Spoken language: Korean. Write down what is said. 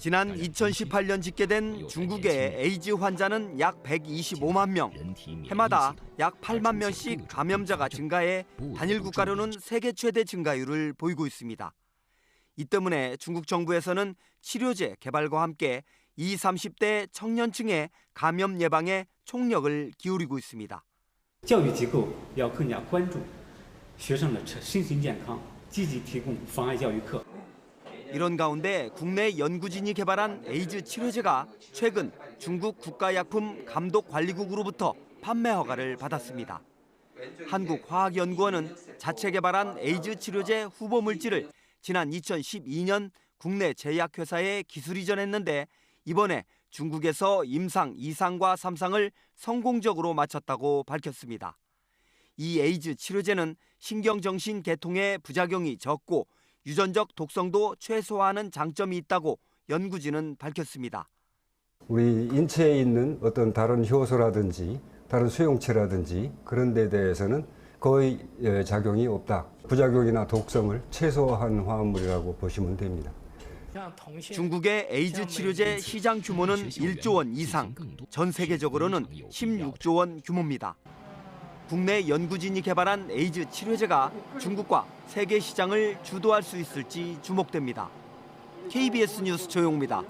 지난 2018년 집계된 중국의 에이즈 환자는 약 125만 명, 해마다 약 8만 명씩 감염자가 증가해 단일 국가로는 세계 최대 증가율을 보이고 있습니다. 이 때문에 중국 정부에서는 치료제 개발과 함께 20, 30대 청년층의 감염 예방에 총력을 기울이고 있습니다. 教育机构要更加关注学生的身心健康，积极提供妨碍教育课。 이런 가운데 국내 연구진이 개발한 에이즈 치료제가 최근 중국 국가약품 감독관리국으로부터 판매 허가를 받았습니다. 한국화학연구원은 자체 개발한 에이즈 치료제 후보 물질을 지난 2012년 국내 제약회사에 기술 이전했는데 이번에 중국에서 임상 2상과 3상을 성공적으로 마쳤다고 밝혔습니다. 이 에이즈 치료제는 신경정신 계통에 부작용이 적고 유전적 독성도 최소화하는 장점이 있다고 연구진은 밝혔습니다. 우리 인체에 있는 어떤 다른 효소라든지 다른 수용체라든지 그런 데 대해서는 거의 예, 작용이 없다. 부작용이나 독성을 최소화한 화합물이라고 보시면 됩니다. 중국의 에이즈 치료제 시장 규모는 1조 원 이상, 전 세계적으로는 16조 원 규모입니다. 국내 연구진이 개발한 에이즈 치료제가 중국과 세계 시장을 주도할 수 있을지 주목됩니다. KBS 뉴스 조용입니다.